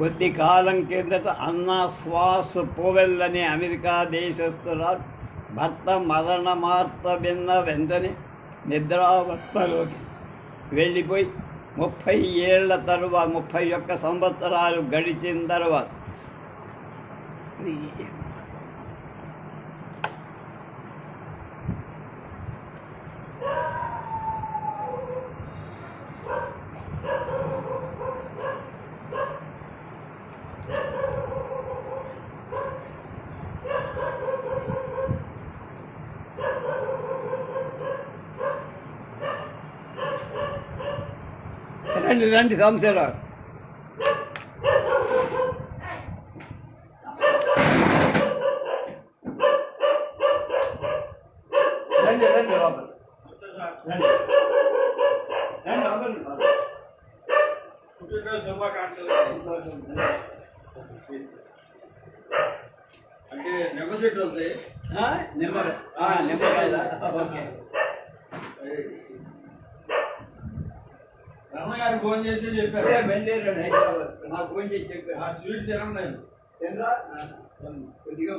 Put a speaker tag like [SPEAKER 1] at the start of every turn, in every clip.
[SPEAKER 1] కొద్ది కాలం కిందట అన్నా శ్వాస్ పోవెల్ అనే అమెరికా దేశస్తురాలు భర్త మరణమార్త విన్న వెంటనే నిద్రావస్థలోకి వెళ్ళిపోయి ముప్పై ఏళ్ళ తరువాత ముప్పై ఒక్క సంవత్సరాలు గడిచిన తర్వాత రండి రండి సంశయాలు రండి రండి లోపల రండి రండి లోపల
[SPEAKER 2] పుట్టినరోజు శుభాకాంక్షలు అంటే నెమ్మ చెట్టు ఉంది
[SPEAKER 1] నిమ్మకాయ ఆ, నిమ్మకాయలా ఓకే
[SPEAKER 2] రమణ గారు ఫోన్ చేసి చెప్పారు.
[SPEAKER 1] నాకు ఫోన్ చేసి చెప్పారు.
[SPEAKER 2] ఆ స్వీట్ తినండి నేను
[SPEAKER 1] ఏంట్రా? కొద్దిగా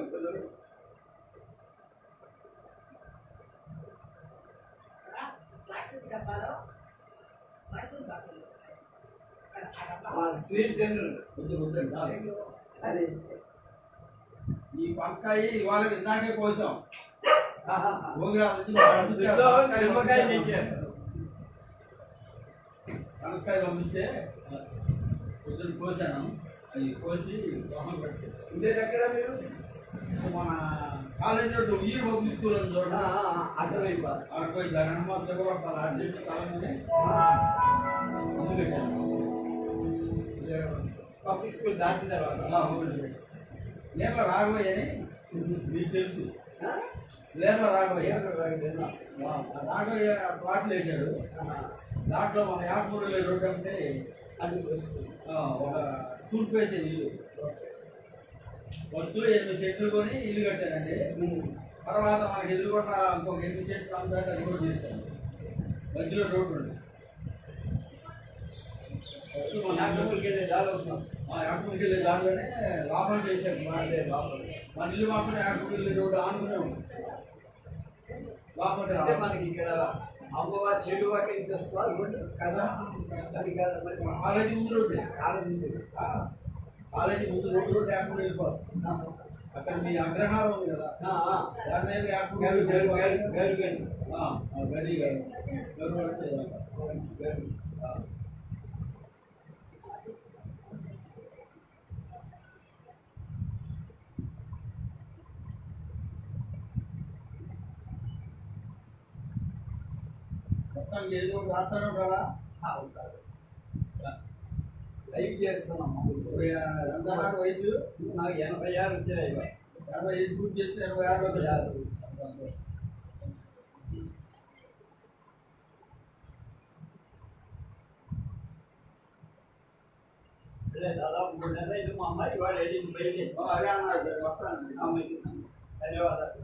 [SPEAKER 3] ఆ,
[SPEAKER 1] స్వీట్ తినరు అది.
[SPEAKER 2] ఈ పనసకాయ ఇవాళ ఇందాకే కోసాం.
[SPEAKER 1] నిమ్మకాయ. చేశారు.
[SPEAKER 2] పనసకాయ పంపిస్తే పొద్దున్న కోసాను. అవి కోసి దోహం పెట్టాను
[SPEAKER 1] ఉండేది ఎక్కడ మీరు?
[SPEAKER 2] మన college road Uyyuru public school
[SPEAKER 1] ఆ, అర్థమైంది బా.
[SPEAKER 2] అక్కడికి పోయి శివరాత్రి ఆ చెట్టు తలమని ముందు పెట్టాను
[SPEAKER 1] పబ్లిక్ స్కూల్ దాటిన తర్వాత.
[SPEAKER 2] అలా మొదలు లేక రాఘవయ్య అని మీకు తెలుసు? లేక రాఘవయ్య. రాఘవయ్య. ప్లాట్లు వేశాడు. దాంట్లో మన యాపూరులో రోడ్డు అంటే
[SPEAKER 1] అది
[SPEAKER 2] ఒక తూర్పు వేసే ఇల్లు ఫస్ట్ ఎనిమిది చెట్లు కొని ఇల్లు కట్టానండి. తర్వాత మనకి ఎదురుకొండ ఇంకొక ఎనిమిది చెట్లు అంతా అది కూడా తీసుకోండి మధ్యలో రోడ్డు ఉంది మన
[SPEAKER 1] నాగపూర్కి వెళ్ళే దారి అవుతున్నాం.
[SPEAKER 2] ఆ యాపూర్కి వెళ్ళే దారిలోనే లోపల చేశాను
[SPEAKER 1] అదే లోపల.
[SPEAKER 2] మన ఇల్లు మాత్రం యాపూర్కి వెళ్ళే రోడ్డు ఆనుకునే ఉంది రావాలి
[SPEAKER 1] మనకి ఇక్కడ అమ్మవారి చెడు వాకి ఇంత వస్తుంది రోడ్డు కదా అది కాదు మరి మా
[SPEAKER 2] కాలేజీ ముందు రోడ్డు
[SPEAKER 1] కాలం ఉంది.
[SPEAKER 2] ఆ, కాలేజీ ముందు రోడ్డు రోడ్డు యాపూర్ వెళ్ళిపోవాలి అక్కడ మీ అగ్రహారం ఉంది కదా
[SPEAKER 1] ఆ, ఆ.
[SPEAKER 2] దాని మీద యాపూర్
[SPEAKER 1] గరు గరు గరు గరు గరు.
[SPEAKER 2] ఆ, ఆ, గది గారు గరు అంటే
[SPEAKER 1] గరు.
[SPEAKER 2] ఆ. మొత్తం ఏదో రాస్తాను కదా
[SPEAKER 1] ఉంటారు. లైవ్ చేస్తున్నాం
[SPEAKER 2] ఇప్పుడు ఎంత వయసు?
[SPEAKER 1] నాకు ఎనభై ఆరు వచ్చాయి
[SPEAKER 2] ఎనభై ఐదు పూర్తి చేస్తే ఎనభై ఆరు
[SPEAKER 1] ఎనభై ఆరు. దాదాపు మూడు నెలలు ఇది మా అమ్మాయి వాడు వెళ్ళింది బయలుదేరి
[SPEAKER 2] అదే అన్నారు వస్తాను.
[SPEAKER 1] ధన్యవాదాలు.